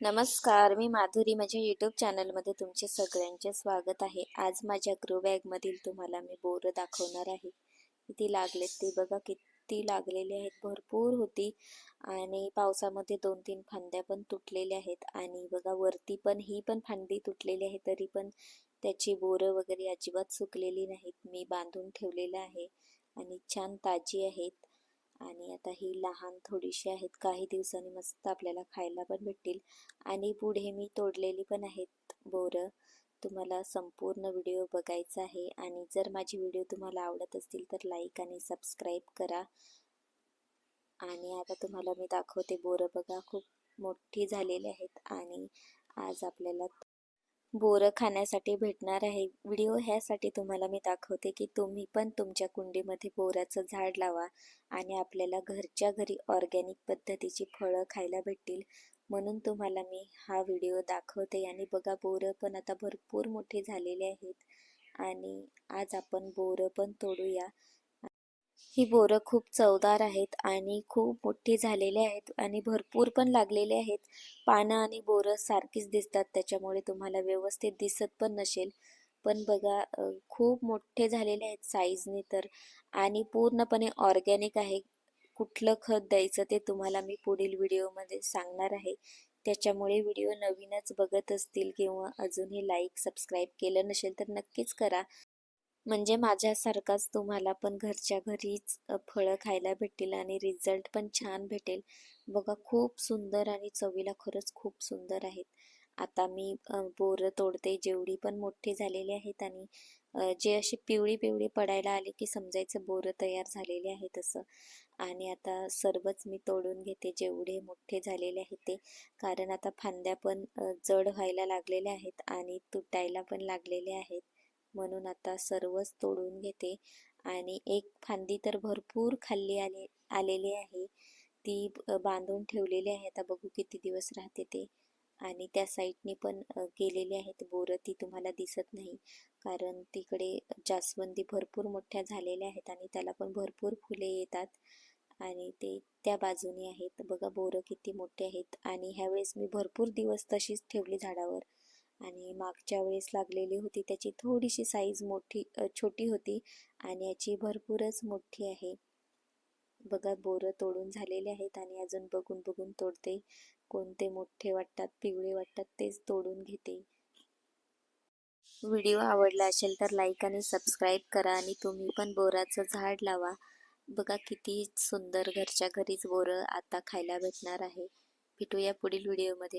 नमस्कार मी माधुरी माझ्या यूट्यूब चॅनलमध्ये तुमचे सगळ्यांचे स्वागत आहे. आज माझ्या ग्रो बॅगमधील तुम्हाला मी बोरं दाखवणार आहे. किती लागलेत ते बघा किती लागलेले आहेत. भरपूर होती आणि पावसामध्ये दोन तीन फांद्या पण तुटलेल्या आहेत आणि बघा वरती पण ही पण फांदी तुटलेली आहे तरी पण त्याची बोरं वगैरे अजिबात सुकलेली नाहीत. मी बांधून ठेवलेलं आहे आणि छान ताजी आहेत. आणि आता ही लहान थोडीशी आहेत काही दिवसांनी मस्त आपल्याला खायला पण भेटतील. आणि पुढे मी तोडलेली पण आहेत बोरं. तुम्हाला संपूर्ण व्हिडिओ बघायचा आहे. आणि जर माझी व्हिडिओ तुम्हाला आवडत असतील तर लाईक आणि सबस्क्राईब करा. आणि आता तुम्हाला मी दाखवते बोरं बघा खूप मोठी झालेली आहेत. आणि आज आपल्याला बोरं खाण्यासाठी भेटणार आहे. व्हिडिओ ह्यासाठी तुम्हाला मी दाखवते की तुम्ही पण तुमच्या कुंडीमध्ये बोराचं झाड लावा आणि आपल्याला घरच्या घरी ऑर्गॅनिक पद्धतीची फळं खायला भेटतील. म्हणून तुम्हाला मी हा व्हिडिओ दाखवते आणि बघा बोरं पण आता भरपूर मोठे झालेले आहेत. आणि आज आपण बोरं पण तोडूया. ही बोरं खूप चवदार आहेत आणि खूप मोठी झालेले आहेत आणि भरपूर पण लागलेले आहेत. पानं आणि बोरं सारखीच दिसतात त्याच्यामुळे तुम्हाला व्यवस्थित दिसत पण नसेल. पण बघा खूप मोठे झालेले आहेत साईजने तर. आणि पूर्णपणे ऑर्गॅनिक आहे. कुठलं खत द्यायचं ते तुम्हाला मी पुढील व्हिडिओमध्ये सांगणार आहे. त्याच्यामुळे व्हिडिओ नवीनच बघत असतील किंवा अजूनही लाईक सबस्क्राईब केलं नसेल तर नक्कीच करा. म्हणजे माझ्यासारखाच तुम्हाला पण घरच्या घरीच फळं खायला भेटतील आणि रिझल्ट पण छान भेटेल. बघा खूप सुंदर आणि चवीला खरंच खूप सुंदर आहेत. आता मी बोरं तोडते जेवढी पण मोठी झालेली आहेत आणि जे अशी पिवळी पिवळी पडायला आली की समजायचं बोरं तयार झालेले आहे तसं. आणि आता सर्वच मी तोडून घेते जेवढे मोठे झालेले आहेत ते. कारण आता फांद्या पण जड व्हायला लागलेल्या आहेत आणि तुटायला पण लागलेले आहेत. म्हणून आता सर्वच तोडून घेते. आणि एक फांदी तर भरपूर खाल्ली आले आलेली आहे. ती बांधून ठेवलेली आहे. आता बघू किती दिवस राहते ते. आणि त्या साईडने पण गेलेली आहेत बोरं. ती तुम्हाला दिसत नाही. कारण तिकडे जास्वंदी भरपूर मोठ्या झालेल्या आहेत आणि त्याला पण भरपूर फुले येतात. आणि ते त्या बाजूने आहेत. बघा बोरं किती मोठे आहेत. आणि ह्यावेळेस मी भरपूर दिवस तशीच ठेवली झाडावर. आणि मागच्या वेळेस लागलेली होती. त्याची थोडीशी साईज मोठी छोटी होती आणि याची भरपूरच मोठी आहे. बघा बोरं तोडून झालेले आहेत आणि अजून बघून बघून तोडते. कोणते मोठे वाटतात पिवळे वाटतात तेच तोडून घेते. व्हिडिओ आवडला असेल तर लाईक आणि सबस्क्राईब करा आणि तुम्ही पण बोराचं झाड लावा. बघा किती सुंदर घरच्या घरीच बोरं आता खायला भेटणार आहे. भेटूया पुढील व्हिडिओमध्ये.